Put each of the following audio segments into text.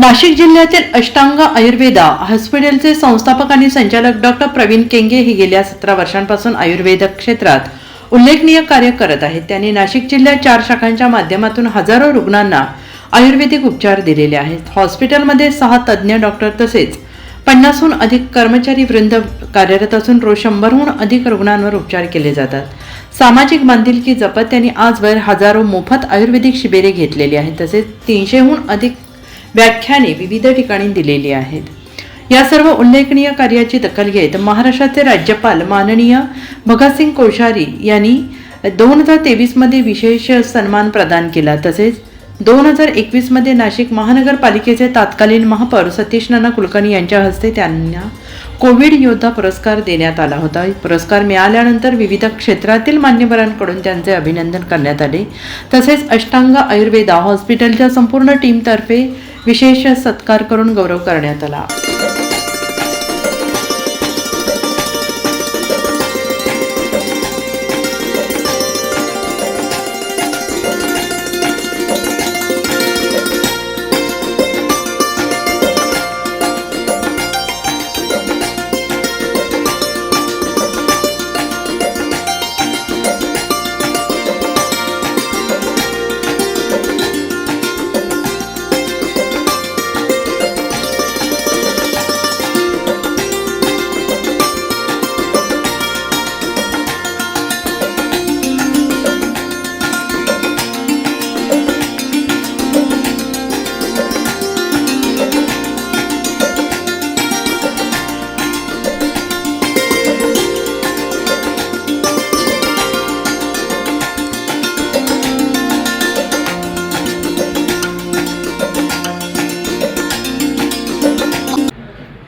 नाशिक जिल्ह्यातील अष्टांग आयुर्वेदा हॉस्पिटलचे संस्थापक आणि संचालक डॉक्टर प्रवीण केंगे हे गेल्या सतरा वर्षांपासून आयुर्वेद क्षेत्रात उल्लेखनीय कार्य करत आहेत. त्यांनी नाशिक जिल्ह्यात चार शाखांच्या माध्यमातून हजारो रुग्णांना आयुर्वेदिक उपचार दिलेले आहेत. हॉस्पिटलमध्ये सहा तज्ज्ञ डॉक्टर तसेच पन्नासहून अधिक कर्मचारी वृंद कार्यरत असून रोज शंभरहून अधिक रुग्णांवर उपचार केले जातात. सामाजिक बांधिलकी जपत त्यांनी आजवर हजारो मोफत आयुर्वेदिक शिबिरे घेतलेली आहेत. तसेच तीनशेहून अधिक व्याख्याने विविध ठिकाणी दिलेली आहेत. या सर्व उल्लेखनीय कार्याची दखल घेत महाराष्ट्राचे राज्यपाल माननीय भगतसिंग कोश्यारी यांनी दोन हजार तेवीसमध्ये विशेष सन्मान प्रदान केला. तसेच दोन हजार एकवीसमध्ये नाशिक महानगरपालिकेचे तत्कालीन महापौर सतीश नाना कुलकर्णी यांच्या हस्ते त्यांना कोविड योद्धा पुरस्कार देण्यात आला होता. पुरस्कार मिळाल्यानंतर विविध क्षेत्रातील मान्यवरांकडून त्यांचे अभिनंदन करण्यात आले. तसेच अष्टांग आयुर्वेदा हॉस्पिटलच्या संपूर्ण टीमतर्फे विशेष सत्कार करून गौरव करण्यात आला.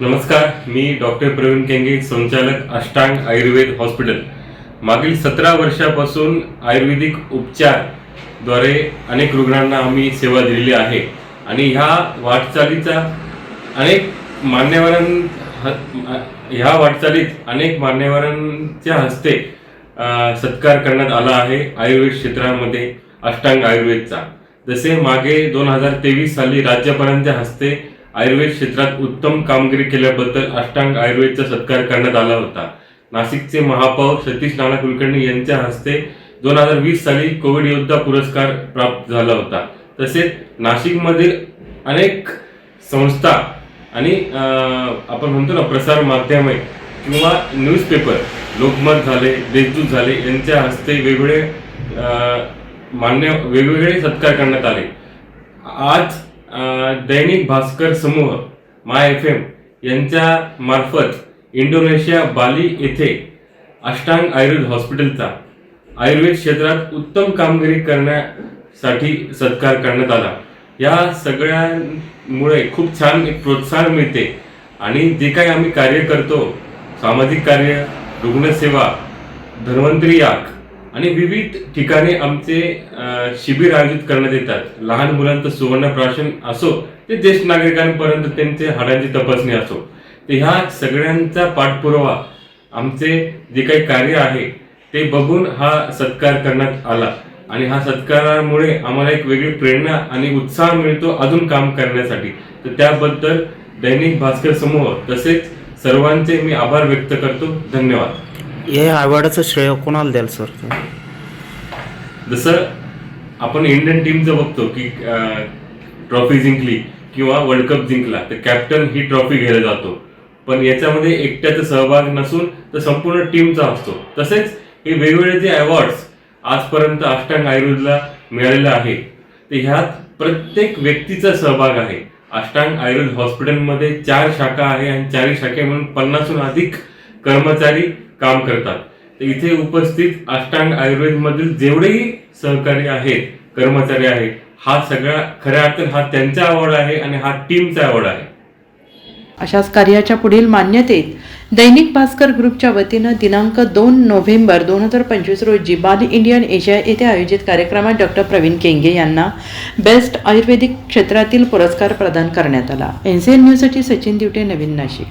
नमस्कार मी डॉक्टर प्रवीण केंगे संचालक अष्टांग आयुर्वेद हॉस्पिटल. मागील सतरा वर्षापासून आयुर्वेदिक उपचारद्वारे अनेक रुग्णांना आम्ही सेवा दिलेली आहे. आणि ह्या वाटचालीचा अनेक मान्यवरां ह- ह्या वाटचालीत अनेक मान्यवरांच्या हस्ते सत्कार करण्यात आला आहे आयुर्वेद क्षेत्रामध्ये अष्टांग आयुर्वेदचा. जसे मागे दोन हजार तेवीस साली राज्यपालांच्या हस्ते आयुर्वेद क्षेत्रात उत्तम कामगिरी केल्याबद्दल अष्टांग आयुर्वेदचा सत्कार करण्यात आला होता. नाशिकचे महापौर सतीश नाना कुलकर्णी यांच्या हस्ते दोन हजार वीस साली कोविड योद्धा पुरस्कार प्राप्त झाला होता. तसेच नाशिकमधील अनेक संस्था आणि आपण म्हणतो ना प्रसार माध्यमे किंवा न्यूजपेपर लोकमत झाले देशदूत झाले यांच्या हस्ते वेगवेगळे मान्य वेगवेगळे सत्कार करण्यात आले. आज दैनिक भास्कर समूह माय एफ एम यांच्या मार्फत इंडोनेशिया बाली येथे अष्टांग आयुर्वेद हॉस्पिटलचा आयुर्वेद क्षेत्रात उत्तम कामगिरी करण्यासाठी सत्कार करण्यात आला. या सगळ्यांमुळे खूप छान एक प्रोत्साहन मिळते आणि जे काही आम्ही कार्य करतो सामाजिक कार्य रुग्णसेवा धन्वंतरी याग आणि विविध ठिकाणी आमचे शिबिर आयोजित करण्यात येतात. लहान मुलांचं सुवर्ण प्राशन असो ते ज्येष्ठ नागरिकांपर्यंत त्यांचे हाडांची तपासणी असो. तर ह्या सगळ्यांचा पाठपुरावा आमचे जे काही कार्य आहे ते बघून हा सत्कार करण्यात आला. आणि हा सत्कारामुळे आम्हाला एक वेगळी प्रेरणा आणि उत्साह मिळतो अजून काम करण्यासाठी. तर त्याबद्दल दैनिक भास्कर समूह तसेच सर्वांचे मी आभार व्यक्त करतो. धन्यवाद. हे अवॉर्डाचं श्रेय कोणाला द्याल सर जसं आपण इंडियन टीमचं बघतो की ट्रॉफी जिंकली किंवा वर्ल्ड कप जिंकला तर कॅप्टन ही ट्रॉफी घ्यायला जातो. पण याच्यामध्ये एकट्याचा सहभाग नसून तर संपूर्ण टीमचा असतो. तसेच हे वेगवेगळे जे अवॉर्ड्स आजपर्यंत अष्टांग आयुर्वेदला मिळालेलं आहे ते ह्यात प्रत्येक व्यक्तीचा सहभाग आहे. अष्टांग आयुर्वेद हॉस्पिटलमध्ये चार शाखा आहे आणि चारही शाखे म्हणून पन्नासहून अधिक कर्मचारी काम करतात. तर इथे उपस्थित अष्टांग आयुर्वेद मधील जेवढेही सहकारी आहेत कर्मचारी आहेत हा सगळा खऱ्या अर्थात हा त्यांचा आवड आहे आणि हा टीमचा आवड आहे. अशाच कार्याच्या पुढील मान्यतेत दैनिक भास्कर ग्रुपच्या वतीनं दिनांक दोन नोव्हेंबर दोन हजार पंचवीस रोजी बाल इंडियन एशिया येथे आयोजित कार्यक्रमात डॉक्टर प्रवीण केंगे यांना बेस्ट आयुर्वेदिक क्षेत्रातील पुरस्कार प्रदान करण्यात आला. एन सी एन न्यूजसाठी सचिन दिवटे नवीन नाशिक.